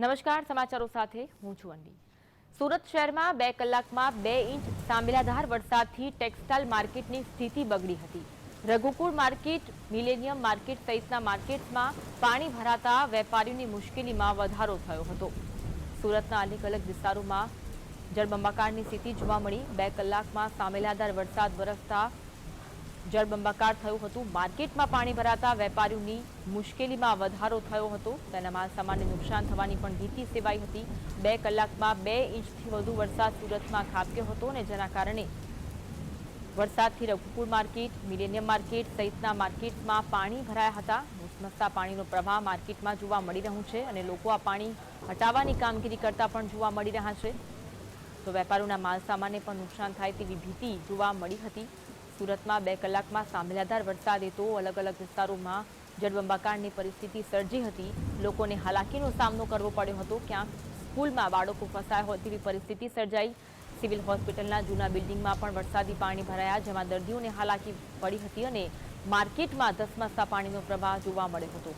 નમસ્કાર, સમાચારો સાથે હું છું અંડી સુરત શહેરમાં બે કલાકમાં બે ઇંચ સાંભેલાધાર વરસાદથી ટેક્સટાઇલ માર્કેટની સ્થિતિ બગડી હતી. રઘુકુળ માર્કેટ, મિલેનિયમ માર્કેટ સહિતના માર્કેટ્સમાં પાણી ભરાતા વેપારીઓની મુશ્કેલીમાં વધારો થયો હતો. સુરતના અલગ અલગ વિસ્તારોમાં જળબંબાકારની સ્થિતિ જોવા મળી. બે કલાકમાં સાંભેલાધાર વરસાદ વરસતા જળબંબાકાર થયું હતું. માર્કેટમાં પાણી ભરાતા વેપારીઓની મુશ્કેલીમાં વધારો થયો હતો. તેના સામાન્ય નુકસાન થવાની પણ ભીતિ સેવાઈ હતી. બે કલાકમાં બે ઇંચથી વધુ વરસાદ સુરતમાં ખાબક્યો હતો અને જેના કારણે વરસાદથી રઘુકુળ માર્કેટ, મિલેનિયમ માર્કેટ સહિતના માર્કેટમાં પાણી ભરાયા હતા. ધસમસતા પાણીનો પ્રવાહ માર્કેટમાં જોવા મળી રહ્યું છે અને લોકો આ પાણી હટાવવાની કામગીરી કરતા પણ જોવા મળી રહ્યા છે. તો વેપારીઓના માલ સામાનને પણ નુકસાન થાય તેવી ભીતિ જોવા મળી હતી. સુરતમાં બે કલાકમાં સાંભળાધાર વરસાદે તો અલગ અલગ વિસ્તારોમાં જળબંબાકારની પરિસ્થિતિ સર્જી હતી. લોકોને હાલાકીનો સામનો કરવો પડ્યો હતો. ક્યાંક સ્કૂલમાં બાળકો ફસાયા હોય તેવી પરિસ્થિતિ સર્જાઈ. સિવિલ હોસ્પિટલના જૂના બિલ્ડિંગમાં પણ વરસાદી પાણી ભરાયા, જેમાં દર્દીઓને હાલાકી પડી હતી અને માર્કેટમાં ધસમસતા પાણીનો પ્રવાહ જોવા મળ્યો હતો.